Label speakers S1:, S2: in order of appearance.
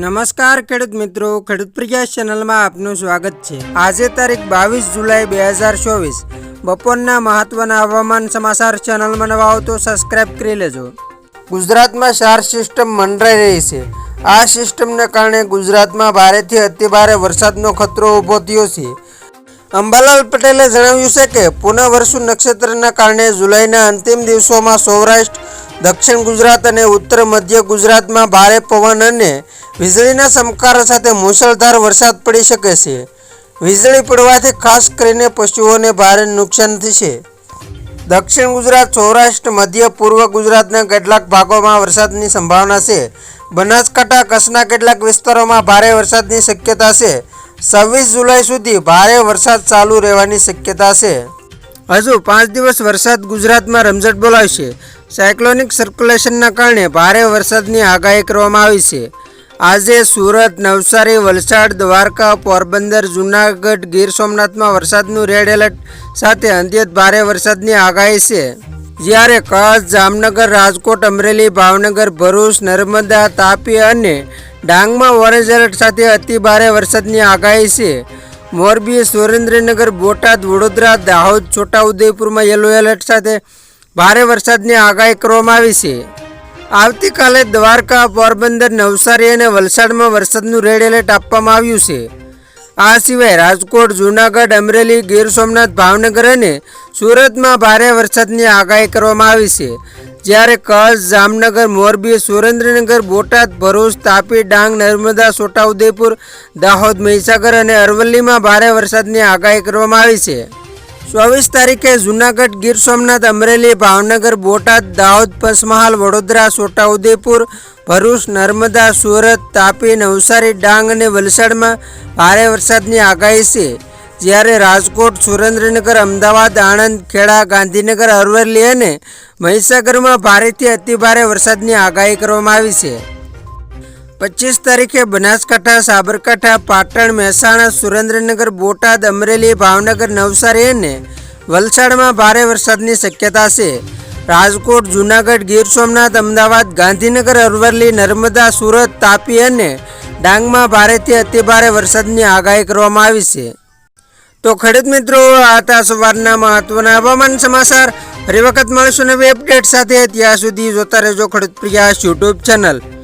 S1: નમસ્કાર, ખેડૂત મિત્રો. ખેડૂત પ્રયાસ ચેનલમાં આપનું સ્વાગત છે. આજે તારીખ બાવીસ જુલાઈ બે હજાર ચોવીસ. બપોરના મહત્વના હવામાન સમાચાર ચેનલમાં નવા હો તો સબસ્ક્રાઇબ કરી લેજો. ગુજરાતમાં સાર સિસ્ટમ મંડરાઈ રહી છે. આ સિસ્ટમને કારણે ગુજરાતમાં ભારેથી અતિભારે વરસાદનો ખતરો ઊભો થયો છે. અંબાલાલ પટેલે જણાવ્યું છે કે પુનઃવર્ષુ નક્ષત્રના કારણે જુલાઈના અંતિમ દિવસોમાં સૌરાષ્ટ્ર, દક્ષિણ ગુજરાત અને ઉત્તર મધ્ય ગુજરાતમાં ભારે પવન અને વીજળીના ચમકારા સાથે મુશળધાર વરસાદ પડી શકે છે. વીજળી પડવાથી ખાસ કરીને પશુઓને ભારે નુકસાન થશે. દક્ષિણ ગુજરાત, સૌરાષ્ટ્ર, મધ્ય, પૂર્વ ગુજરાતના કેટલાક ભાગોમાં વરસાદની સંભાવના છે. બનાસકાંઠા, કચ્છના કેટલાક વિસ્તારોમાં ભારે વરસાદની શક્યતા છે. છવ્વીસ જુલાઈ સુધી ભારે વરસાદ ચાલુ રહેવાની શક્યતા છે. હજુ પાંચ દિવસ વરસાદ ગુજરાતમાં રમઝટ બોલાવશે. સાયક્લોનિક સર્ક્યુલેશનના કારણે ભારે વરસાદની આગાહી કરવામાં આવી છે. આજે સુરત, નવસારી, વલસાડ, દ્વારકા, પોરબંદર, જૂનાગઢ, ગીર સોમનાથમાં વરસાદનું રેડ એલર્ટ સાથે અંત્યત ભારે વરસાદની આગાહી છે. જ્યારે કચ્છ, જામનગર, રાજકોટ, અમરેલી, ભાવનગર, ભરૂચ, નર્મદા, તાપી અને ડાંગમાં ઓરેન્જ એલર્ટ સાથે અતિ ભારે વરસાદની આગાહી છે. મોરબી, સુરેન્દ્રનગર, બોટાદ, વડોદરા, દાહોદ, છોટાઉદેપુરમાં યલો એલર્ટ સાથે ભારે વરસાદની આગાહી કરવામાં આવી છે. આવતીકાલે દ્વારકા, પોરબંદર, નવસારી અને વલસાડમાં વરસાદનું રેડ એલર્ટ આપવામાં આવ્યું છે. આ સિવાય રાજકોટ, જૂનાગઢ, અમરેલી, ગીર સોમનાથ, ભાવનગર અને સુરતમાં ભારે વરસાદની આગાહી કરવામાં આવી છે. જ્યારે કચ્છ, જામનગર, મોરબી, સુરેન્દ્રનગર, બોટાદ, ભરૂચ, તાપી, ડાંગ, નર્મદા, છોટાઉદેપુર, દાહોદ, મહીસાગર અને અરવલ્લીમાં ભારે વરસાદની આગાહી કરવામાં આવી છે. ચોવીસ તારીખે જુનાગઢ ગીર સોમનાથ અમરેલી ભાવનગર બોટાદ દાહોદ પંચમહાલ વડોદરા છોટાઉદેપુર ભરૂચ નર્મદા સુરત તાપી નવસારી ડાંગ અને વલસાડમાં ભારે વરસાદની આગાહી છે. જ્યારે રાજકોટ, સુરેન્દ્રનગર, અમદાવાદ આણંદ ખેડા ગાંધીનગર, અરવલ્લી અને મહીસાગરમાં ભારેથી અતિભારે વરસાદની આગાહી કરવામાં આવી છે. પચીસ તારીખે બનાસકાંઠા, સાબરકાંઠા, પાટણ, મહેસાણા, સુરેન્દ્રનગર, બોટાદ, અમરેલી, ભાવનગર, નવસારી અને વલસાડમાં ભારે વરસાદની શક્યતા છે. રાજકોટ, જૂનાગઢ, ગીર સોમનાથ, અમદાવાદ, ગાંધીનગર, અરવલ્લી, નર્મદા, સુરત, તાપી અને ડાંગમાં ભારેથી અતિભારે વરસાદની આગાહી કરવામાં આવી છે. તો ખેડૂત મિત્રો, આ હતા સવારના મહત્વના હવામાન સમાચાર. ફરી વખત મળીશું નવી અપડેટ સાથે. ત્યાં સુધી જોતા રહેજો ખેડૂત પ્રિયાસ યુટ્યુબ ચેનલ.